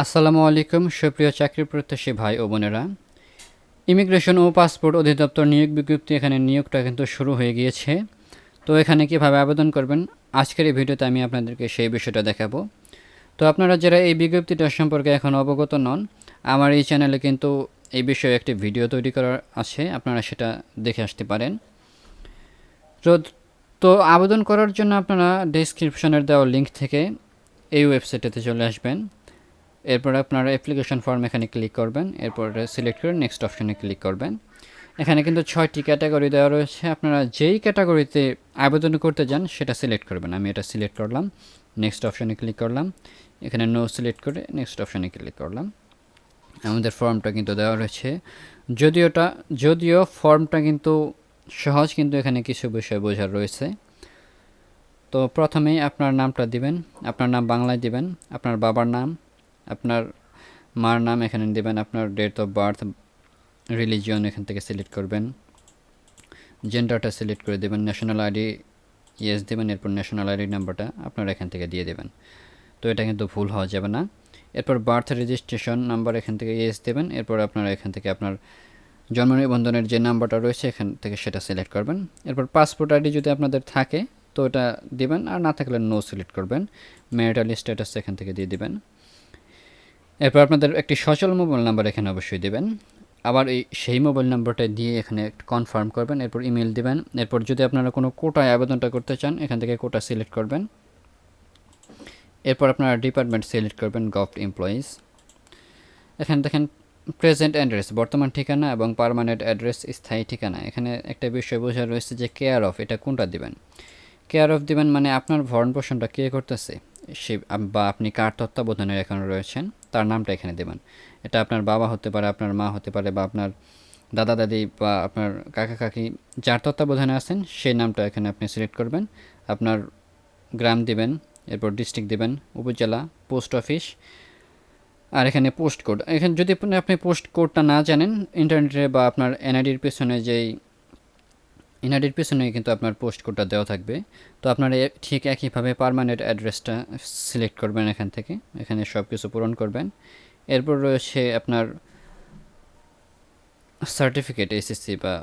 আসসালামু আলাইকুম, সুপ্রিয় চাকরি প্রত্যাশী ভাই ও বোনেরা। ইমিগ্রেশন ও পাসপোর্ট অধিদপ্তর নিয়োগ বিজ্ঞপ্তি এখানে নিয়োগটা কিন্তু শুরু হয়ে গিয়েছে। তো এখানে কীভাবে আবেদন করবেন, আজকের এই ভিডিওতে আমি আপনাদেরকে সেই বিষয়টা দেখাবো। তো আপনারা যারা এই বিজ্ঞপ্তিটা সম্পর্কে এখন অবগত নন, আমার এই চ্যানেলে কিন্তু এই বিষয়ে একটি ভিডিও তৈরি করার আছে, আপনারা সেটা দেখে আসতে পারেন। তো তো আবেদন করার জন্য আপনারা ডেসক্রিপশনের দেওয়া লিঙ্ক থেকে এই ওয়েবসাইটেতে চলে আসবেন। এরপর আপনারা অ্যাপ্লিকেশন ফর্ম এখানে ক্লিক করবেন, এরপর সিলেক্ট করে নেক্সট অপশনে ক্লিক করবেন। এখানে কিন্তু ছয়টি ক্যাটাগরি দেওয়া রয়েছে, আপনারা যেই ক্যাটাগরিতে আবেদন করতে যান সেটা সিলেক্ট করবেন। আমি এটা সিলেক্ট করলাম নেক্সট অপশনে ক্লিক করলাম, এখানে নো সিলেক্ট করে নেক্সট অপশনে ক্লিক করলাম। আমাদের ফর্মটা কিন্তু দেওয়া রয়েছে যদিওটা যদিও ফর্মটা কিন্তু সহজ, কিন্তু এখানে কিছু বিষয় বোঝার রয়েছে। তো প্রথমেই আপনার নামটা দিবেন, আপনার নাম বাংলায় দিবেন, আপনার বাবার নাম আপনার মার নাম এখানে দেবেন, আপনার ডেট অফ বার্থ রিলিজিয়ন এখান থেকে সিলেক্ট করবেন। জেন্ডারটা সিলেক্ট করে দেবেন ন্যাশনাল আইডি ইয়েস দেবেন, এরপর ন্যাশনাল আইডি নাম্বারটা আপনারা এখান থেকে দিয়ে দেবেন। তো এটা কিন্তু ভুল হওয়া যাবে না। এরপর বার্থ রেজিস্ট্রেশন নাম্বার এখান থেকে ইয়েস দেবেন, এরপর আপনারা এখান থেকে আপনার জন্ম নিবন্ধনের যে নাম্বারটা রয়েছে এখান থেকে সেটা সিলেক্ট করবেন। এরপর পাসপোর্ট আইডি যদি আপনাদের থাকে, তো এটা দিবেন, আর না থাকলে নো সিলেক্ট করবেন। ম্যারিটাল স্ট্যাটাস এখান থেকে দিয়ে দিবেন। এরপর আপনাদের একটি সচল মোবাইল নাম্বার এখানে অবশ্যই দেবেন। আবার এই সেই মোবাইল নাম্বারটা দিয়ে এখানে কনফার্ম করবেন, এরপর ইমেল দিবেন। এরপর যদি আপনারা কোনো কোটায় আবেদনটা করতে চান, এখান থেকে কোটা সিলেক্ট করবেন। এরপর আপনারা ডিপার্টমেন্ট সিলেক্ট করবেন গভট এমপ্লয়িজ এখানে দেখেন প্রেজেন্ট অ্যাড্রেস বর্তমান ঠিকানা এবং পারমানেন্ট অ্যাড্রেস স্থায়ী ঠিকানা। এখানে একটা বিষয় বোঝা রয়েছে যে কেয়ার অফ এটা কোনটা দিবেন? কেয়ার অফ দিবেন মানে আপনার ভরণ পোষণটা কে করতেছে? সে বা আপনি কার তত্ত্বাবধানে এখানে রয়েছেন, তার নামটা এখানে দেবেন। এটা আপনার বাবা হতে পারে, আপনার মা হতে পারে, বা আপনার দাদা, দাদি, বা আপনার কাকা, কাকি, যার তত্ত্বাবধানে আছেন, সেই নামটা এখানে আপনি সিলেক্ট করবেন। আপনার গ্রাম দিবেন, এরপর ডিস্ট্রিক্ট দিবেন, উপজেলা, পোস্ট অফিস, আর এখানে পোস্ট কোড। এখানে, যদি আপনি পোস্ট কোডটা না জানেন, ইন্টারনেটে বা আপনার এনআইডির পেছনে যেই এনআইডির পেছনে কিন্তু আপনার পোস্ট কোডটা দেওয়া থাকবে। তো আপনারা ঠিক একইভাবে পারমানেন্ট অ্যাড্রেসটা সিলেক্ট করবেন এখান থেকে। এখানে সব কিছু পূরণ করবেন। এরপর রয়েছে আপনার সার্টিফিকেট এসএসসি বা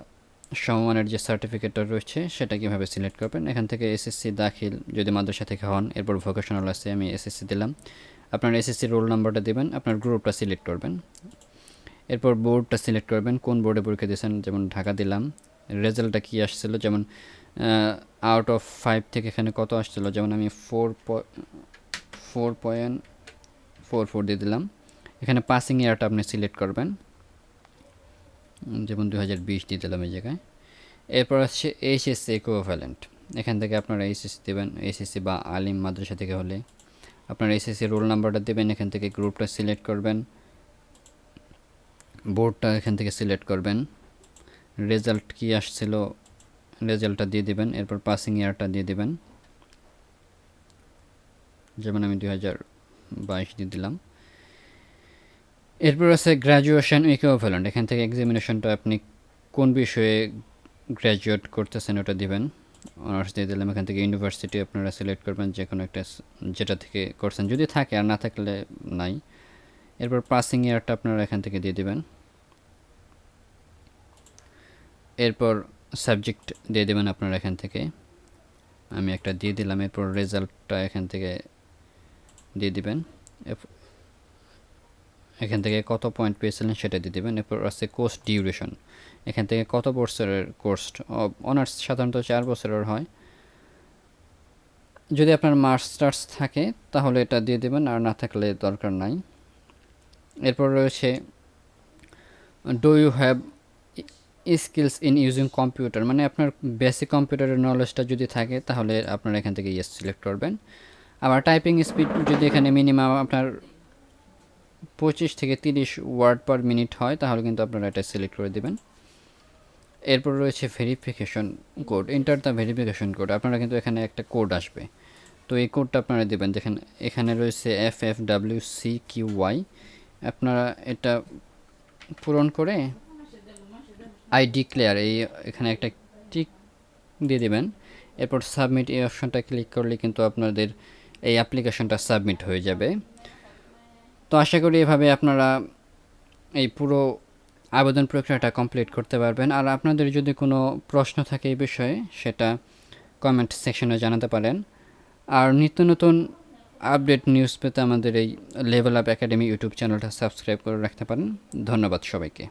সমমানের যে সার্টিফিকেটটা রয়েছে, সেটা কীভাবে সিলেক্ট করবেন? এখান থেকে এসএসসি দাখিল যদি মাদ্রাসা থেকে হন, এরপর ভোকেশনাল আছে, আমি এসএসসি দিলাম। আপনার এসএসসি রোল নাম্বারটা দেবেন, আপনার গ্রুপটা সিলেক্ট করবেন। এরপর বোর্ডটা সিলেক্ট করবেন, কোন বোর্ডে পরীক্ষা দিয়েছেন, যেমন ঢাকা দিলাম। রেজাল্টটা কী আসছিল? যেমন আউট অফ ফাইভ থেকে এখানে কত আসছিল? যেমন আমি four four point four four দিয়ে দিলাম। এখানে পাসিং ইয়ারটা আপনি সিলেক্ট করবেন। যেমন দু হাজার বিশ দিয়ে দিলাম এই জায়গায়। এরপর আসছে এইচএসসি ইকুইভ্যালেন্ট এখান থেকে আপনারা এইচএসসি দেবেন। এইচএসসি বা আলিম মাদ্রাসা থেকে হলে আপনার এইচএসসি রোল নাম্বারটা দেবেন। এখান থেকে গ্রুপটা সিলেক্ট করবেন। বোর্ডটা এখান থেকে সিলেক্ট করবেন। রেজাল্ট কি আসছিল, রেজাল্টটা দিয়ে দিবেন, এরপর পাসিং ইয়ারটা দিয়ে দেবেন। যেমন আমি দুই হাজার বাইশ দিয়ে দিলাম। এরপর আছে গ্র্যাজুয়েশন ইকুইভ্যালেন্ট এখান থেকে এক্সামিনেশনটা আপনি কোন বিষয়ে গ্র্যাজুয়েট করতেছেন ওটা দিবেন। অনার্স দিয়ে দিলাম। এখান থেকে ইউনিভার্সিটি আপনারা সিলেক্ট করবেন যে কোনো একটা যেটা থেকে করছেন। যদি থাকে আর না থাকলে নাই। এরপর পাসিং ইয়ারটা আপনারা এখান থেকে দিয়ে দিবেন। এরপর সাবজেক্ট দিয়ে দেবেন আপনারা এখান থেকে। আমি একটা দিয়ে দিলাম, এরপর রেজাল্টটা এখান থেকে দিয়ে দিবেন। এখান থেকে কত পয়েন্ট পেয়েছিলেন সেটা দিয়ে দেবেন। এরপর আছে কোর্স ডিউরেশন এখান থেকে কত বছরের কোর্স অনার্স সাধারণত চার বছরের হয়। যদি আপনার মাস্টার্স থাকে, তাহলে এটা দিয়ে দেবেন, আর না থাকলে দরকার নাই। এরপর রয়েছে do you have skills in using computer মানে আপনার বেসিক কম্পিউটারের নলেজটা যদি থাকে, তাহলে আপনারা এখান থেকে ইয়েস সিলেক্ট করবেন। আবার টাইপিং স্পিড যদি এখানে মিনিমাম আপনার পঁচিশ থেকে তিরিশ ওয়ার্ড পার মিনিট হয়, তাহলে কিন্তু আপনারা এটা সিলেক্ট করে দেবেন। এরপর রয়েছে verification code enter the verification code আপনারা কিন্তু এখানে একটা কোড আসবে। তো এই কোডটা আপনারা দেবেন, দেখেন এখানে রয়েছে F F W C Q Y আপনারা এটা পূরণ করে আই ডিক্লেয়ার এই, এখানে একটা টিক দিয়ে দেবেন। এরপর সাবমিট এই অপশনটা ক্লিক করলে কিন্তু আপনাদের এই অ্যাপ্লিকেশনটা সাবমিট হয়ে যাবে। তো আশা করি এভাবে আপনারা এই পুরো আবেদন প্রক্রিয়াটা কমপ্লিট করতে পারবেন। আর আপনাদের যদি কোনো প্রশ্ন থাকে এই বিষয়ে, সেটা কমেন্ট সেকশনে জানাতে পারেন। আর নিত্য নতুন আপডেট নিউজ পেতে আমাদের এই লেভেল আপ একাডেমি ইউটিউব চ্যানেলটা সাবস্ক্রাইব করে রাখতে পারেন। ধন্যবাদ সবাইকে।